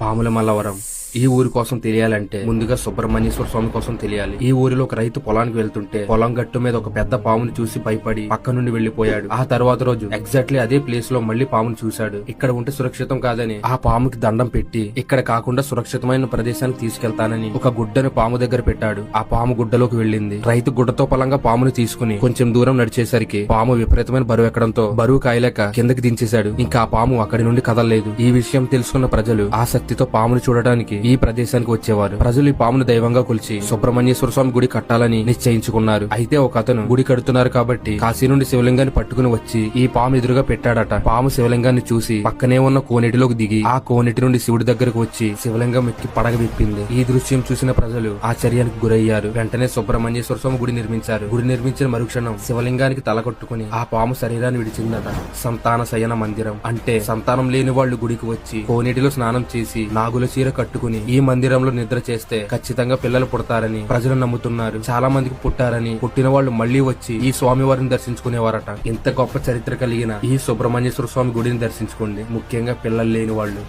పాముల మల్లవరం. ఈ ఊరి కోసం తెలియాలంటే ముందుగా సుబ్రహ్మణ్యేశ్వర స్వామి కోసం తెలియాలి. ఈ ఊరిలో ఒక రైతు పొలానికి వెళ్తుంటే పొలం గట్టు మీద ఒక పెద్ద పాముని చూసి భయపడి పక్క నుండి వెళ్ళిపోయాడు ఆ తర్వాత రోజు ఎగ్జాక్ట్లీ అదే ప్లేస్లో మళ్ళీ పాముని చూశాడు. ఇక్కడ ఉంటే సురక్షితం కాదని ఆ పాముకి దండం పెట్టి ఇక్కడ కాకుండా సురక్షితమైన ప్రదేశానికి తీసుకెళ్తానని ఒక గుడ్డను పాము దగ్గర పెట్టాడు. ఆ పాము గుడ్డలోకి వెళ్ళింది. రైతు గుడ్డతో పొలంగా పాముని తీసుకుని కొంచెం దూరం నడిచేసరికి పాము విపరీతమైన బరువు ఎక్కడంతో బరువు కాయలేక కిందకి దించేశాడు. ఇంకా ఆ పాము అక్కడి నుండి కదలలేదు. ఈ విషయం తెలుసుకున్న ప్రజలు ఆసక్తితో పామును చూడటానికి ఈ ప్రదేశానికి వచ్చేవారు. ప్రజలు ఈ పామును దైవంగా కొలిచి సుబ్రహ్మణ్యేశ్వర స్వామి గుడి కట్టాలని నిశ్చయించుకున్నారు. అయితే ఒక అతను గుడి కడుతున్నారు కాబట్టి కాశీ నుండి శివలింగాన్ని పట్టుకుని వచ్చి ఈ పాము ఎదురుగా పెట్టాడట. పాము శివలింగాన్ని చూసి పక్కనే ఉన్న కోనేటిలోకి దిగి ఆ కోనేటి నుండి శివుడి దగ్గరకు వచ్చి శివలింగం ఎక్కి పడగ విప్పింది. ఈ దృశ్యం చూసిన ప్రజలు ఆశ్చర్యానికి గురయ్యారు. వెంటనే సుబ్రహ్మణ్యేశ్వర స్వామి గుడి నిర్మించారు. గుడి నిర్మించిన మరుక్షణం శివలింగానికి తల కొట్టుకుని ఆ పాము శరీరాన్ని విడిచిందట. సంతాన శయన మందిరం అంటే సంతానం లేని వాళ్ళు గుడికి వచ్చి కోనేటిలో స్నానం చేసి నాగుల చీర కట్టుకుని ఈ మందిరంలో నిద్ర చేస్తే ఖచ్చితంగా పిల్లలు పుడతారని ప్రజలు నమ్ముతున్నారు. చాలా మందికి పుట్టారని పుట్టిన వాళ్ళు మళ్ళీ వచ్చి ఈ స్వామి వారిని దర్శించుకునేవారట. ఇంత గొప్ప చరిత్ర కలిగిన ఈ సుబ్రహ్మణ్యేశ్వర స్వామి గుడిని దర్శించుకోండి. ముఖ్యంగా పిల్లలు లేని వాళ్ళు.